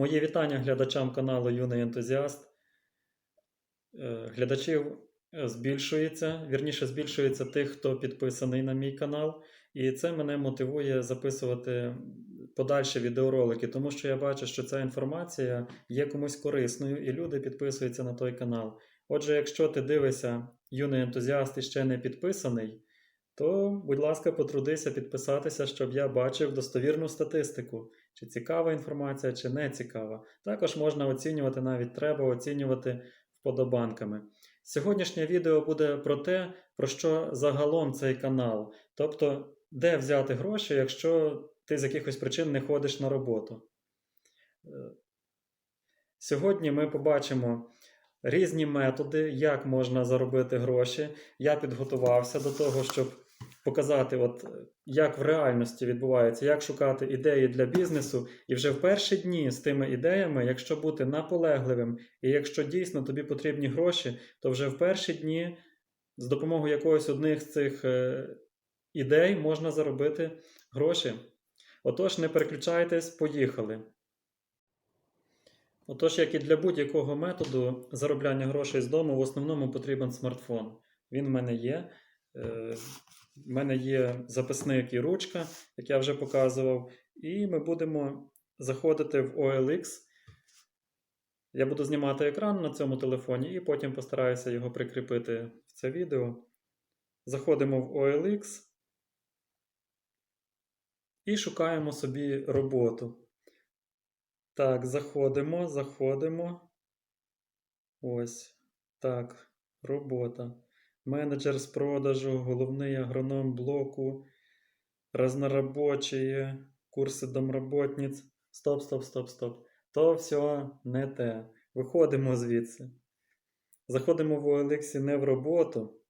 Мої вітання глядачам каналу Юний Ентузіаст. Е, Глядачів е, збільшується, вірніше збільшується тих, хто підписаний на мій канал. І це мене мотивує записувати подальші відеоролики, тому що я бачу, що ця інформація є комусь корисною, і люди підписуються на той канал. Отже, якщо ти дивишся юний ентузіаст і ще не підписаний, то, будь ласка, потрудися підписатися, щоб я бачив достовірну статистику, чи цікава інформація, чи не цікава. Також можна оцінювати, навіть треба оцінювати вподобанками. Сьогоднішнє відео буде про те, про що загалом цей канал, тобто, де взяти гроші, якщо ти з якихось причин не ходиш на роботу. Е, Сьогодні ми побачимо різні методи, як можна заробити гроші. Я підготувався до того, щоб показати, от, е, як в реальності відбувається, як шукати ідеї для бізнесу. І вже в перші дні з тими ідеями, якщо бути наполегливим, і якщо дійсно тобі потрібні гроші, то вже в перші дні з допомогою якогось одних з цих е, ідей можна заробити гроші. Отож, не переключайтесь, поїхали. Отож, як і для будь-якого методу заробляння грошей з дому, в основному потрібен смартфон. Він в мене є. В мене є записник і ручка, як я вже показував. І ми будемо заходити в OLX. Я буду знімати екран на цьому телефоні і потім постараюся його прикріпити в це відео. Заходимо в OLX і шукаємо собі роботу. Так, заходимо, заходимо. Ось. Так, робота. Менеджер з продажу, головний агроном блоку, разнорабочие, курси домработниць. Стоп, стоп, стоп, стоп. То все не те. Виходимо звідси. Заходимо в OLX не в роботу,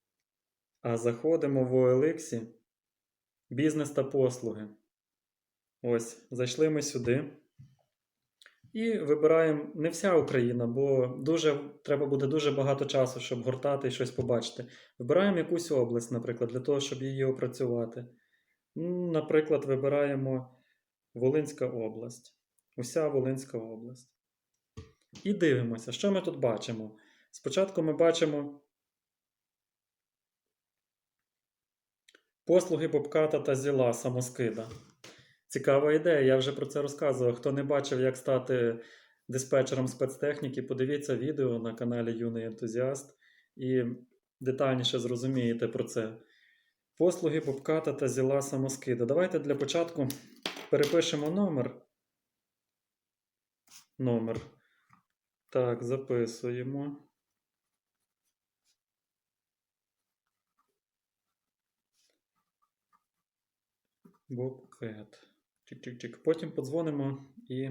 а заходимо в OLX бізнес та послуги. Ось, зайшли ми сюди. І вибираємо не вся Україна, бо дуже, треба буде дуже багато часу, щоб гортати і щось побачити. Вибираємо якусь область, наприклад, для того, щоб її опрацювати. Наприклад, вибираємо Волинська область. Уся Волинська область. І дивимося, що ми тут бачимо. Спочатку ми бачимо послуги Бобката та Зіла самоскида. Цікава ідея, я вже про це розказував. Хто не бачив, як стати диспетчером спецтехніки, подивіться відео на каналі Юний Ентузіаст і детальніше зрозумієте про це. Послуги Бобката та Зіла самоскида. Давайте для початку перепишемо номер. Номер. Так, записуємо. Бобкет. Чик-чик-чик. Потім подзвонимо і.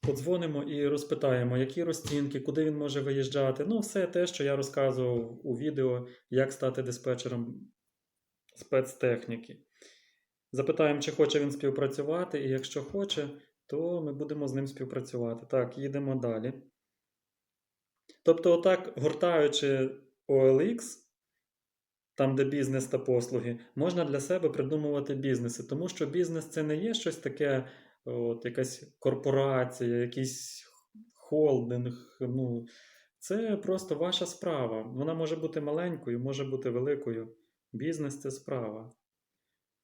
Подзвонимо і розпитаємо, які розцінки, куди він може виїжджати. Ну, все те, що я розказував у відео, як стати диспетчером спецтехніки. Запитаємо, чи хоче він співпрацювати, і якщо хоче, то ми будемо з ним співпрацювати. Так, їдемо далі. Тобто, отак, гортаючи OLX, там, де бізнес та послуги, можна для себе придумувати бізнеси, тому що бізнес це не є щось таке, от, якась корпорація, якийсь холдинг. Ну, це просто ваша справа. Вона може бути маленькою, може бути великою. Бізнес це справа.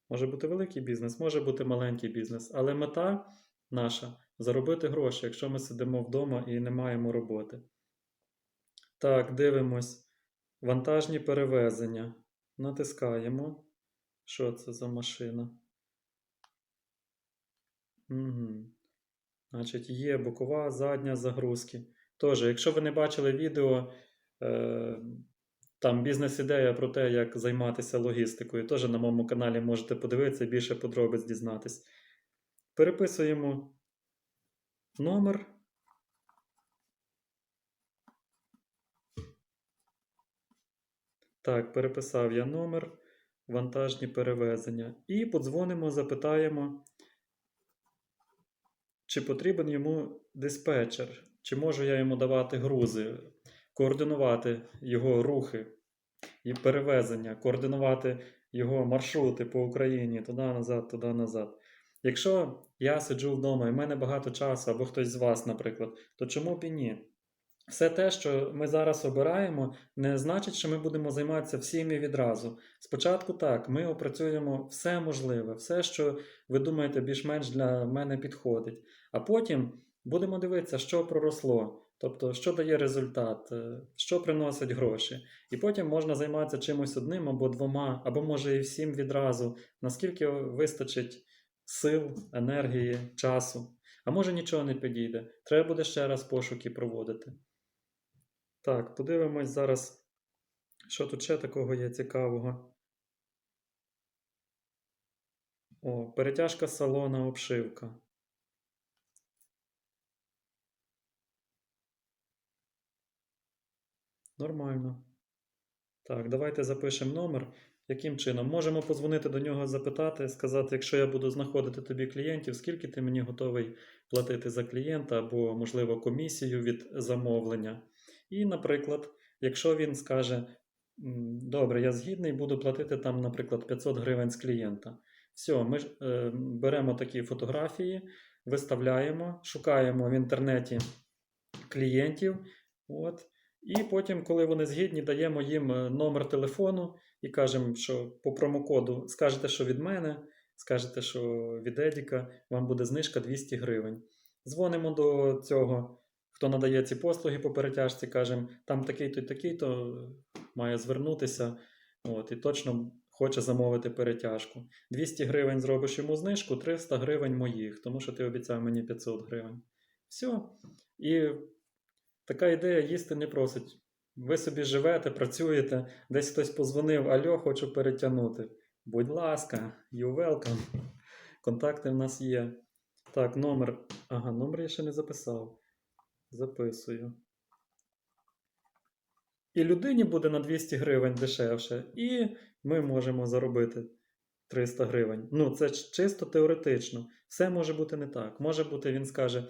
Може бути великий бізнес, може бути маленький бізнес. Але мета наша заробити гроші, якщо ми сидимо вдома і не маємо роботи. Так, дивимось. Вантажні перевезення. Натискаємо. Що це за машина? Угу. Значить, є бокова, задня загрузки. Тож, якщо ви не бачили відео, е, там бізнес-ідея про те, як займатися логістикою, теж на моєму каналі можете подивитися більше подробиць дізнатись. Переписуємо номер. Так, переписав я номер, вантажні перевезення. І подзвонимо, запитаємо, чи потрібен йому диспетчер, чи можу я йому давати грузи, координувати його рухи і перевезення, координувати його маршрути по Україні туди-назад, туди-назад. Якщо я сиджу вдома і в мене багато часу, або хтось з вас, наприклад, то чому б і ні? Все те, що ми зараз обираємо, не значить, що ми будемо займатися всім і відразу. Спочатку так, ми опрацюємо все можливе, все, що ви думаєте, більш-менш для мене підходить. А потім будемо дивитися, що проросло, тобто, що дає результат, е, що приносить гроші. І потім можна займатися чимось одним або двома, або може і всім відразу, наскільки вистачить сил, енергії, часу. А може нічого не підійде. Треба буде ще раз пошуки проводити. Так, подивимось зараз, що тут ще такого є цікавого. О, перетяжка салона обшивка. Нормально. Так, давайте запишемо номер. Яким чином? Можемо позвонити до нього, запитати, сказати, якщо я буду знаходити тобі клієнтів, скільки ти мені готовий платити за клієнта або, можливо, комісію від замовлення. І, наприклад, якщо він скаже, добре, я згідний, буду платити там, наприклад, 500 гривень з клієнта. Все, ми е, беремо такі фотографії, виставляємо, шукаємо в інтернеті клієнтів. От, і потім, коли вони згідні, даємо їм е, номер телефону і кажемо, що по промокоду скажете, що від мене, скажете, що від Едіка, вам буде знижка 200 гривень. Дзвонимо до цього, хто надає ці послуги по перетяжці, кажемо, там такий-то і такий-то має звернутися. От, і точно хоче замовити перетяжку. 200 гривень зробиш йому знижку, 300 гривень моїх, тому що ти обіцяв мені 500 гривень. Все. І така ідея їсти не просить. Ви собі живете, працюєте, десь хтось позвонив, альо, хочу перетягнути. Будь ласка, you welcome. Контакти в нас є. Так, номер. Ага, номер я ще не записав. Записую. І людині буде на 200 гривень дешевше, і ми можемо заробити 300 гривень. Ну, це чисто теоретично. Все може бути не так. Може бути, він скаже: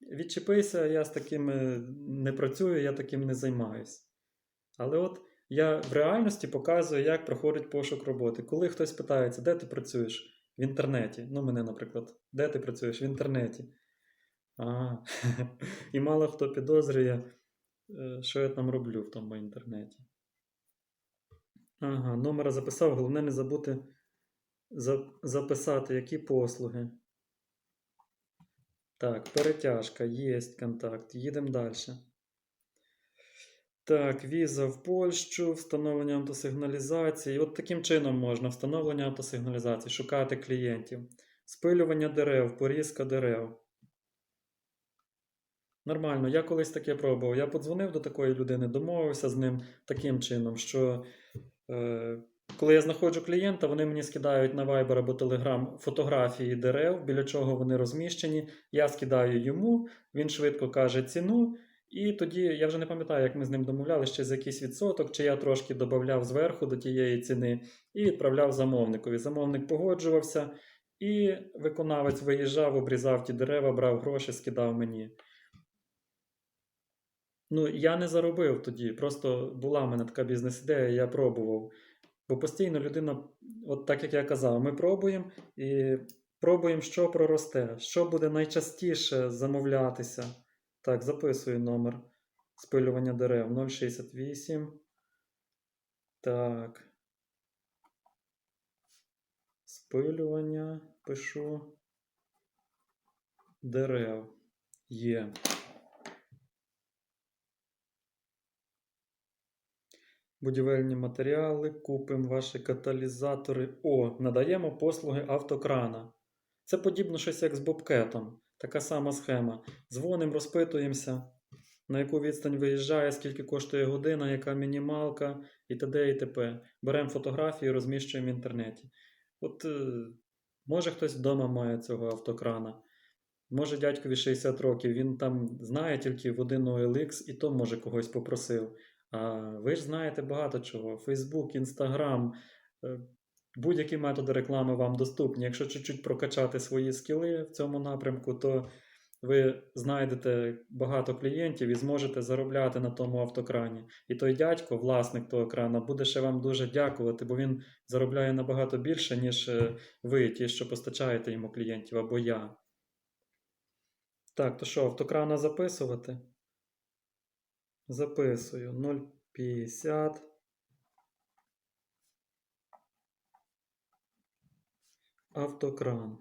відчепися, я з таким е, не працюю, я таким не займаюсь. Але от я в реальності показую, як проходить пошук роботи. Коли хтось питається, де ти працюєш? В інтернеті. Ну, мене, наприклад, де ти працюєш? В інтернеті. А, і мало хто підозрює, е, що я там роблю в тому інтернеті. Ага, номера записав, головне не забути за- записати, які послуги. Так, перетяжка, є контакт. Їдемо далі. Так, віза в Польщу, встановлення автосигналізації. От таким чином можна встановлення автосигналізації, шукати клієнтів. Спилювання дерев, порізка дерев. Нормально, я колись таке пробував. Я подзвонив до такої людини, домовився з ним таким чином, що е, коли я знаходжу клієнта, вони мені скидають на Viber або Telegram фотографії дерев, біля чого вони розміщені. Я скидаю йому, він швидко каже ціну. І тоді я вже не пам'ятаю, як ми з ним домовляли ще за якийсь відсоток, чи я трошки додавав зверху до тієї ціни і відправляв замовникові. Замовник погоджувався, і виконавець виїжджав, обрізав ті дерева, брав гроші, скидав мені. Ну, я не заробив тоді, просто була в мене така бізнес-ідея, я пробував. Бо постійно людина, от так як я казав, ми пробуємо і пробуємо, що проросте, що буде найчастіше замовлятися. Так, записую номер спилювання дерев 068. Так. Спилювання пишу. Дерев. Є. Будівельні матеріали, купимо ваші каталізатори. О, надаємо послуги автокрана. Це подібно щось як з бобкетом. Така сама схема. Дзвонимо, розпитуємося, на яку відстань виїжджає, скільки коштує година, яка мінімалка і т.д. і т.п. Беремо фотографії, розміщуємо в інтернеті. От е, може хтось вдома має цього автокрана. Може дядькові 60 років, він там знає тільки в один OLX і то може когось попросив. Ви ж знаєте багато чого. Фейсбук, Інстаграм, е, будь-які методи реклами вам доступні. Якщо чуть-чуть прокачати свої скіли в цьому напрямку, то ви знайдете багато клієнтів і зможете заробляти на тому автокрані. І той дядько, власник того крана, буде ще вам дуже дякувати, бо він заробляє набагато більше, ніж е, ви, ті, що постачаєте йому клієнтів, або я. Так, то що, автокрана записувати? Записую 0,50. Автокран.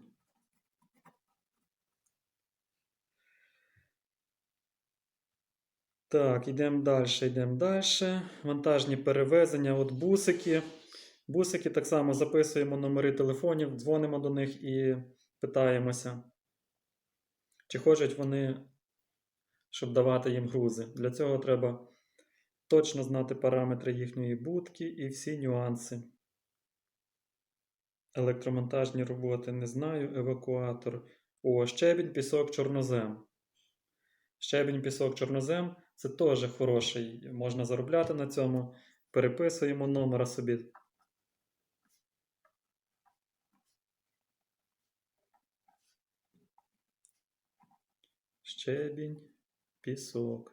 Так, йдемо далі, йдемо далі. Вантажні перевезення, от бусики. Бусики так само записуємо номери телефонів, дзвонимо до них і питаємося, чи хочуть вони, щоб давати їм грузи. Для цього треба точно знати параметри їхньої будки і всі нюанси. Електромонтажні роботи не знаю, евакуатор. О, щебінь, пісок, чорнозем. Щебінь, пісок, чорнозем це теж хороший, можна заробляти на цьому. Переписуємо номера собі. Щебінь, пісок,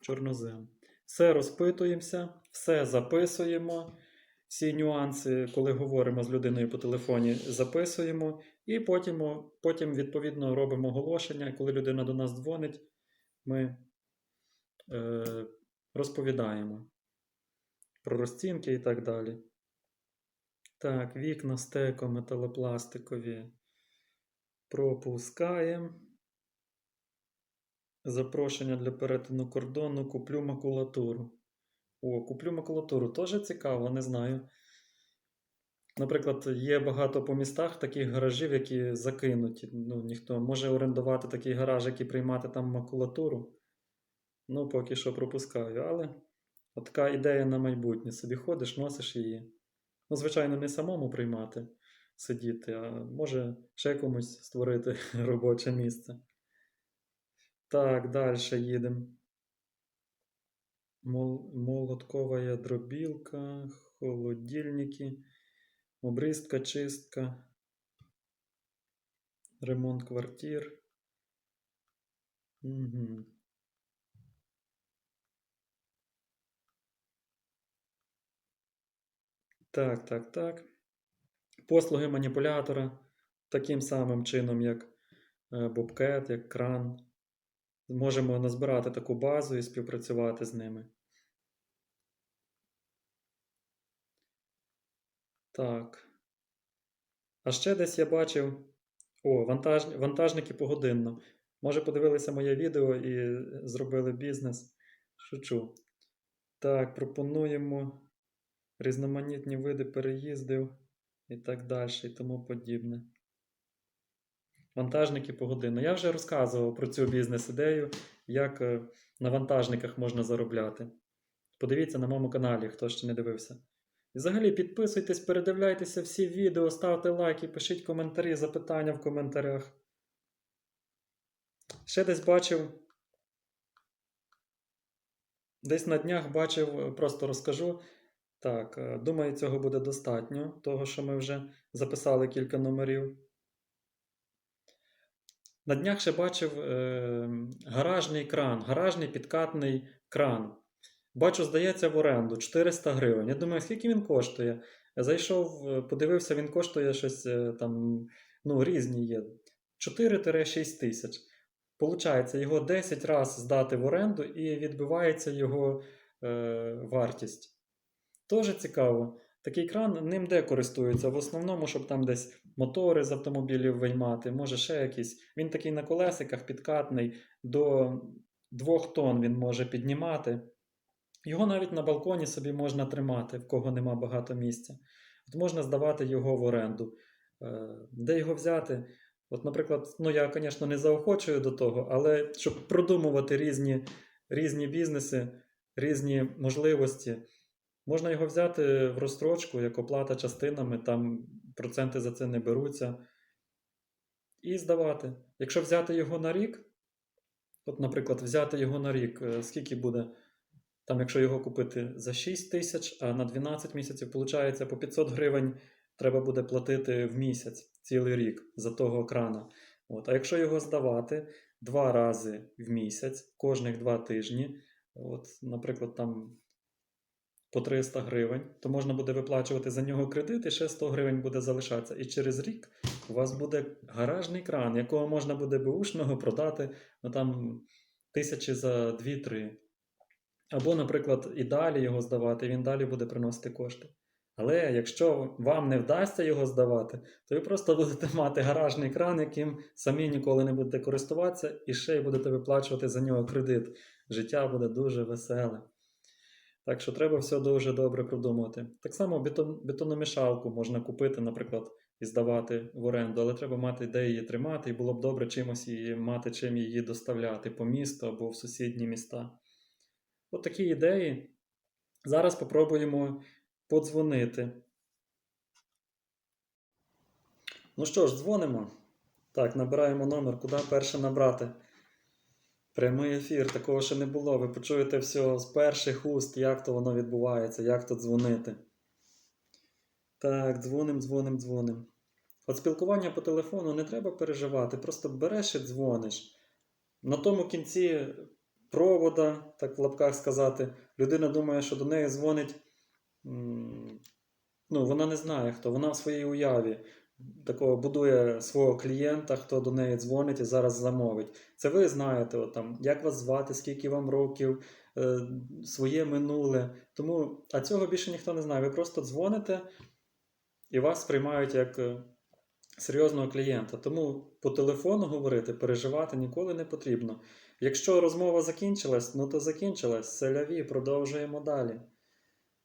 чорнозем. Все розпитуємося, все записуємо. Всі нюанси, коли говоримо з людиною по телефоні, записуємо, і потім, потім відповідно робимо оголошення. Коли людина до нас дзвонить, ми е, розповідаємо про розцінки і так далі. Так, вікна стеко металопластикові пропускаємо. Запрошення для перетину кордону, куплю макулатуру. О, куплю макулатуру теж цікаво, не знаю. Наприклад, є багато по містах таких гаражів, які закинуті. Ну, ніхто може орендувати такий гараж, який приймати там макулатуру. Ну, поки що пропускаю, але от така ідея на майбутнє. Собі ходиш, носиш її. Ну, звичайно, не самому приймати, сидіти, а може ще комусь створити робоче місце. Так, далі їдемо. Мол, молоткова дробілка, холодильники, обрізка, чистка, ремонт квартир. Угу. Так, так, так. Послуги маніпулятора таким самим чином, як е, Bobcat, як кран. Можемо назбирати таку базу і співпрацювати з ними. Так. А ще десь я бачив. О, вантаж... вантажники погодинно. Може, подивилися моє відео і зробили бізнес. Шучу. Так, пропонуємо різноманітні види переїздів і так далі, і тому подібне. Вантажники погодинно. Я вже розказував про цю бізнес-ідею, як е, на вантажниках можна заробляти. Подивіться на моєму каналі, хто ще не дивився. І взагалі підписуйтесь, передивляйтеся всі відео, ставте лайки, пишіть коментарі, запитання в коментарях. Ще десь бачив. Десь на днях бачив, е, просто розкажу. Так, е, думаю, цього буде достатньо, того, що ми вже записали кілька номерів. На днях ще бачив е, гаражний кран, гаражний підкатний кран. Бачу, здається, в оренду 400 гривень. Я думаю, скільки він коштує? Зайшов, е, подивився, він коштує щось е, там, ну, різні є. 4-6 тисяч. Получається, його 10 разів здати в оренду і відбивається його е, вартість. Тоже цікаво. Такий кран ним де користуються? В основному, щоб там десь мотори з автомобілів виймати, може ще якісь. Він такий на колесиках підкатний, до 2 тонн він може піднімати. Його навіть на балконі собі можна тримати, в кого нема багато місця. От можна здавати його в оренду. Е, Де його взяти? От, наприклад, ну я, звісно, не заохочую до того, але щоб продумувати різні, різні бізнеси, різні можливості. Можна його взяти в розстрочку, як оплата частинами, там проценти за це не беруться. І здавати. Якщо взяти його на рік, от, наприклад, взяти його на рік, е, скільки буде, там, якщо його купити за 6 тисяч, а на 12 місяців, виходить, по 500 гривень треба буде платити в місяць цілий рік за того крана. От. А якщо його здавати два рази в місяць, кожних два тижні, от, наприклад, там по 300 гривень, то можна буде виплачувати за нього кредит, і ще 100 гривень буде залишатися. І через рік у вас буде гаражний кран, якого можна буде бушного продати ну, там, тисячі за 2-3. Або, наприклад, і далі його здавати, він далі буде приносити кошти. Але якщо вам не вдасться його здавати, то ви просто будете мати гаражний кран, яким самі ніколи не будете користуватися, і ще й будете виплачувати за нього кредит. Життя буде дуже веселе. Так що треба все дуже добре продумувати. Так само бетон, бетономішалку можна купити, наприклад, і здавати в оренду, але треба мати де її тримати, і було б добре чимось її мати, чим її доставляти по місту або в сусідні міста. От такі ідеї. Зараз попробуємо подзвонити. Ну що ж, дзвонимо. Так, набираємо номер, куди перше набрати. Прямий ефір, такого ще не було. Ви почуєте все з перших уст, як то воно відбувається, як то дзвонити. Так, дзвоним, дзвоним, дзвоним. От спілкування по телефону не треба переживати, просто береш і дзвониш. На тому кінці провода, так в лапках сказати, людина думає, що до неї дзвонить. Ну, вона не знає хто, вона в своїй уяві такого будує свого клієнта, хто до неї дзвонить і зараз замовить. Це ви знаєте, от, там, як вас звати, скільки вам років, е, своє минуле. Тому, а цього більше ніхто не знає. Ви просто дзвоните і вас сприймають як е, серйозного клієнта. Тому по телефону говорити, переживати ніколи не потрібно. Якщо розмова закінчилась, ну то закінчилась. Селяві, продовжуємо далі.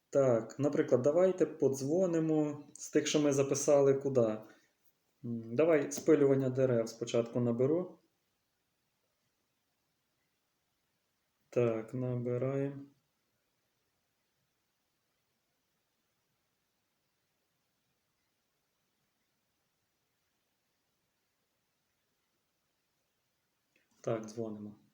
Так, наприклад, давайте подзвонимо з тих, що ми записали куди. Давай спилювання дерев спочатку наберу. Так, набираємо. Так, дзвонимо.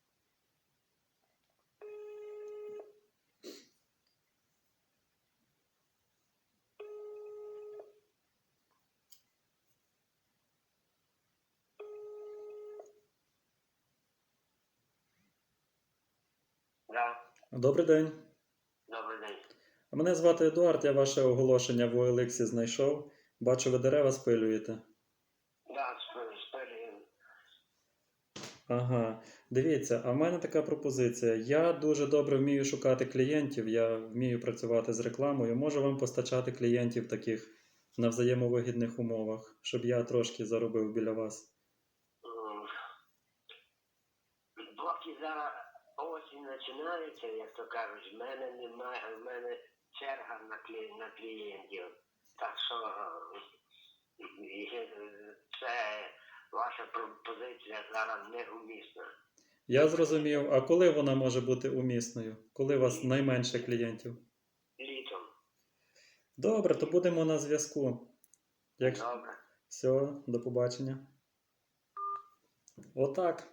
Да, Добрий день. добрий день. Мене звати Едуард, я ваше оголошення в OLX знайшов. Бачу, ви дерева спилюєте. Да, спилюємо. Ага, дивіться, а в мене така пропозиція. Я дуже добре вмію шукати клієнтів, я вмію працювати з рекламою. Можу вам постачати клієнтів таких на взаємовигідних умовах, щоб я трошки заробив біля вас. М. Поки зараз осінь починається, як то кажуть, в мене немає, в мене черга на, клі, на клієнтів. Так що е, це ваша пропозиція зараз неумісна. Я зрозумів, а коли вона може бути умісною? Коли у вас найменше клієнтів? Літом. Добре, то будемо на зв'язку. Як... Добре. Все, до побачення. Отак.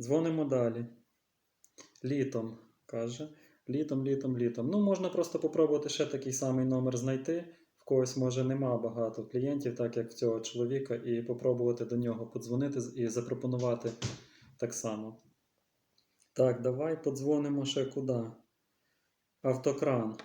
Дзвонимо далі. Літом, каже. Літом, літом, літом. Ну, можна просто попробувати ще такий самий номер знайти. В когось, може, нема багато клієнтів, так як в цього чоловіка, і попробувати до нього подзвонити і запропонувати так само. Так, давай подзвонимо ще куди. Автокран.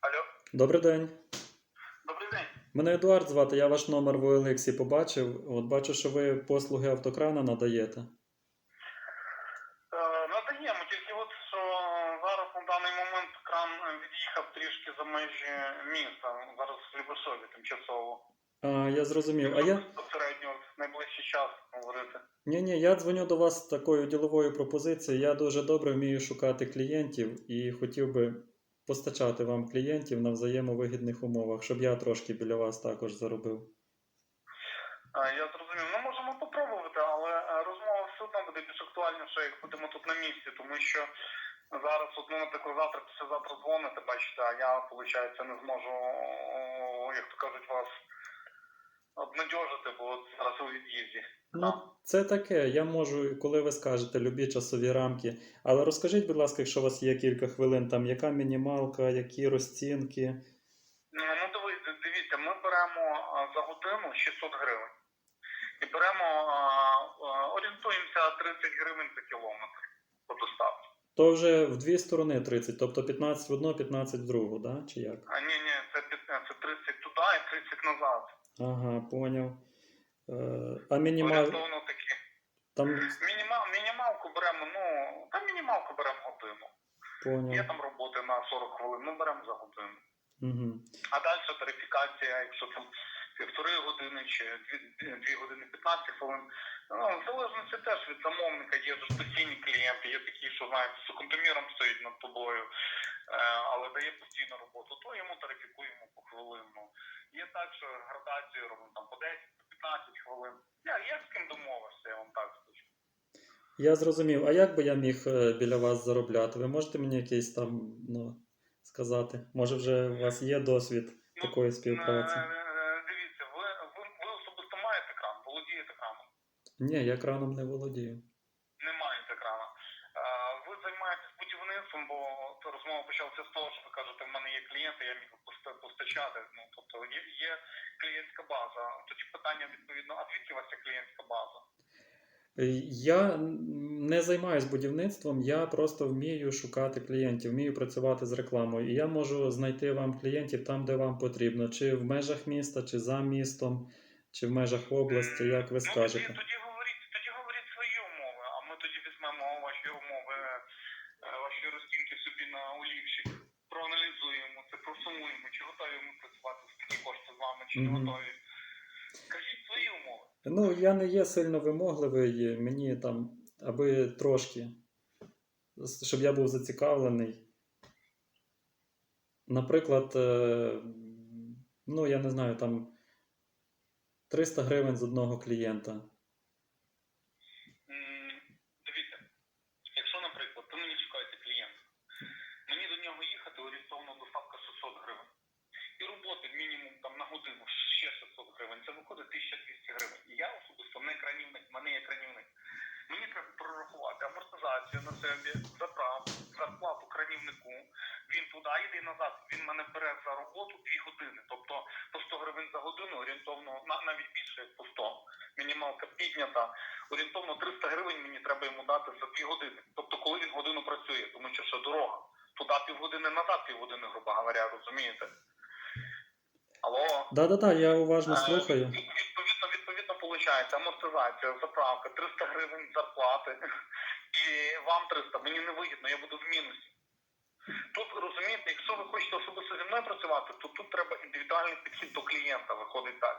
Алло, Добрий день. добрий день. Мене Едуард звати, я ваш номер в OLX побачив. От бачу, що ви послуги автокрана надаєте. Е, надаємо, тільки от що зараз на даний момент кран від'їхав трішки за межі міста. Зараз в Любешові тимчасово. А, я зрозумів. А я. Безпосередньо от найближчий час говорити. Ні, ні, я дзвоню до вас з такою діловою пропозицією. Я дуже добре вмію шукати клієнтів і хотів би постачати вам клієнтів на взаємовигідних умовах, щоб я трошки біля вас також заробив. Я зрозумів. Ну можемо попробувати, але е, розмова все одно буде більш актуальніша, легше, як будемо тут на місці, тому що зараз, от, ну, наприклад, завтра, післязавтра дзвоните, бачите, а я, виходить, не зможу, як то кажуть, вас обнадьожити, бо от зараз у від'їзді. Ну, це таке. Я можу, коли ви скажете, любі часові рамки. Але розкажіть, будь ласка, якщо у вас є кілька хвилин, там яка мінімалка, які розцінки. Ну, дивіться, дивіться, ми беремо за годину 600 гривень. І беремо, орієнтуємося 30 гривень за кілометр по доставці. То вже в дві сторони 30, тобто 15 в одну, 15 в другу, да? чи як? А ні, ні, це, під- це 30 туди і 30 назад. Ага, поняв. Е, а мінімал. Такі. Там Мінімал, мінімалку беремо, ну, та мінімалку беремо годину. Є там роботи на 40 хвилин, ми беремо за годину. Угу. А далі тарифікація, якщо там півтори години чи дві, дві години 15 хвилин. Ну, в залежності теж від замовника є ж постійні клієнти, є такі, що знаєте, з секундоміром стоїть над тобою, е, але дає постійну роботу, то йому тарифікуємо по хвилину. Є так, що градацію робимо там по 10, по 15 хвилин. Я, я з ким домовився, я вам так скажу. Я зрозумів. А як би я міг е, біля вас заробляти? Ви можете мені якийсь там, ну, сказати? Може, вже у вас є досвід такої співпраці? Е, е, Дивіться, ви, ви, ви особисто маєте кран, володієте краном. Ні, я краном не володію. Не маєте крана. Е, Ви займаєтесь будівництвом, бо от розмова почалася з того, що ви кажете, в мене є клієнти, я міг поста- постачати. Ну тобто є, є клієнтська база. Тоді питання відповідно, а звідки у вас є клієнтська база? Е, Я не займаюсь будівництвом, я просто вмію шукати клієнтів, вмію працювати з рекламою. І я можу знайти вам клієнтів там, де вам потрібно, чи в межах міста, чи за містом, чи в межах області, як ви Ну, скажете. тоді, тоді говоріть, тоді говоріть свої умови, а ми тоді візьмемо ваші умови, е, ваші розцінки собі на олівчик, проаналізуємо це, просумуємо, чи готові ми працювати з такі кошти з вами, чи не готові. Ну, я не є сильно вимогливий, мені там, аби трошки, щоб я був зацікавлений. Наприклад, е, ну, я не знаю, там 300 гривень з одного клієнта. Дивіться, якщо, наприклад, ви мені шукаєте клієнта, мені до нього їхати орієнтовно доставка 600 гривень. І роботи мінімум там на годину ще 600 гривень. Це виходить 1200 гривень. І я особисто не кранівник, в мене є кранівник. Мені треба прорахувати амортизацію на себе, заправку, зарплату кранівнику. Він туди йде і назад. Він мене бере за роботу 2 години. Тобто по 100 гривень за годину орієнтовно на- навіть більше як по 100. Мінімалка піднята орієнтовно 300 гривень мені треба йому дати за 2 години. Тобто, коли він годину працює, тому що ще дорога. Туди півгодини назад, півгодини, грубо говоря, розумієте? Алло? Да-да-да, я уважно Е, слухаю. від- Відповідно, відповідно, виходить, амортизація, заправка, 300 гривень зарплати. І вам 300, мені не вигідно, я буду в мінусі. Тут розумієте, якщо ви хочете особисто зі мною працювати, то тут треба індивідуальний підхід до клієнта, виходить так.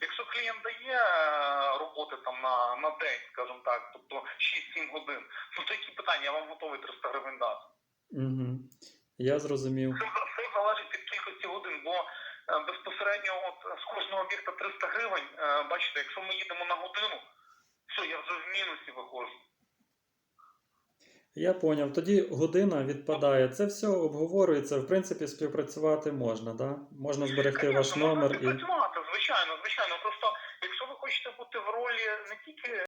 Якщо клієнт дає е, роботи там на, на день, скажімо так, тобто 6-7 годин, ну то які питання, я вам готовий 300 гривень дати. Угу. Я зрозумів. Все, все залежить від кількості годин, бо безпосередньо от з кожного об'єкта 300 гривень, е, бачите, якщо ми їдемо на годину, все, я вже в мінусі виходжу. Я поняв. Тоді година відпадає. Це все обговорюється. В принципі, співпрацювати можна, да? Можна зберегти ваш Конечно, можна номер і. співпрацювати, звичайно, звичайно. Просто якщо ви хочете бути в ролі не тільки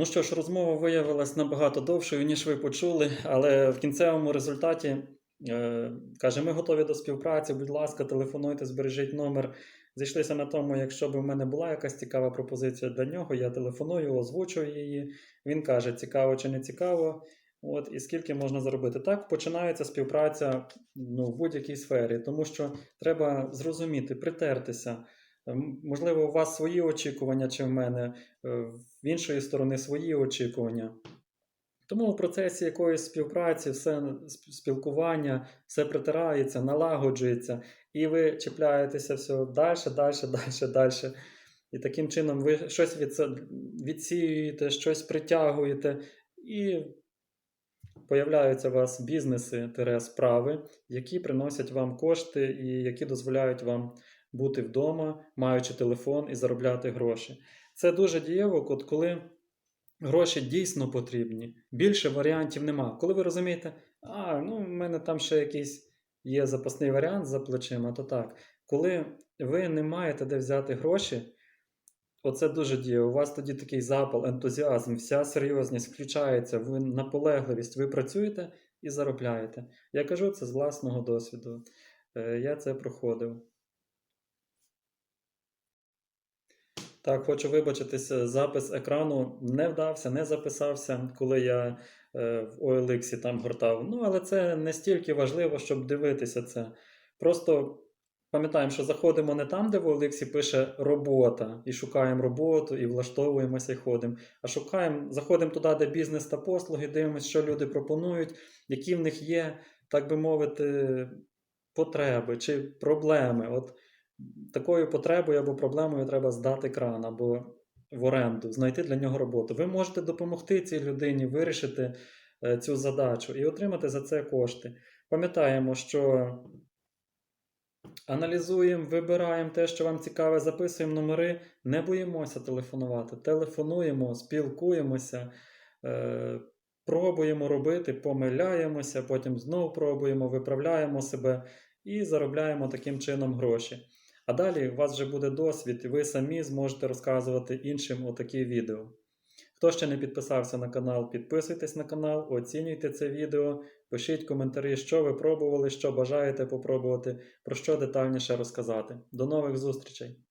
Ну що ж, розмова виявилась набагато довшою, ніж ви почули, але в кінцевому результаті е, каже, ми готові до співпраці. Будь ласка, телефонуйте, збережіть номер. Зійшлися на тому, якщо б в мене була якась цікава пропозиція для нього, я телефоную, озвучую її. Він каже, цікаво чи не цікаво. От, і скільки можна заробити. Так починається співпраця ну, в будь-якій сфері, тому що треба зрозуміти, притертися. Можливо, у вас свої очікування, чи в мене, е, в іншої сторони свої очікування. Тому в процесі якоїсь співпраці, все спілкування, все притирається, налагоджується, і ви чіпляєтеся все далі, далі, далі, далі. І таким чином ви щось відсе- відсіюєте, щось притягуєте, і появляються у вас бізнеси, справи, які приносять вам кошти і які дозволяють вам бути вдома, маючи телефон і заробляти гроші. Це дуже дієво, от коли гроші дійсно потрібні. Більше варіантів нема. Коли ви розумієте, а, ну, в мене там ще якийсь є запасний варіант за плечима, то так. Коли ви не маєте де взяти гроші, оце дуже діє. У вас тоді такий запал, ентузіазм, вся серйозність включається, ви наполегливість, ви працюєте і заробляєте. Я кажу це з власного досвіду. Е, Я це проходив. Так, хочу вибачитися, запис екрану не вдався, не записався, коли я е, в OLX там гортав. Ну, але це не стільки важливо, щоб дивитися це. Просто пам'ятаємо, що заходимо не там, де в OLX пише робота, і шукаємо роботу, і влаштовуємося і ходимо. А шукаємо, заходимо туди, де бізнес та послуги, дивимося, що люди пропонують, які в них є, так би мовити, потреби чи проблеми. От такою потребою або проблемою треба здати кран або в оренду, знайти для нього роботу. Ви можете допомогти цій людині вирішити е, цю задачу і отримати за це кошти. Пам'ятаємо, що аналізуємо, вибираємо те, що вам цікаве, записуємо номери, не боїмося телефонувати. Телефонуємо, спілкуємося, е, пробуємо робити, помиляємося, потім знову пробуємо, виправляємо себе і заробляємо таким чином гроші. А далі у вас вже буде досвід, і ви самі зможете розказувати іншим отакі відео. Хто ще не підписався на канал, підписуйтесь на канал, оцінюйте це відео, пишіть коментарі, що ви пробували, що бажаєте попробувати, про що детальніше розказати. До нових зустрічей!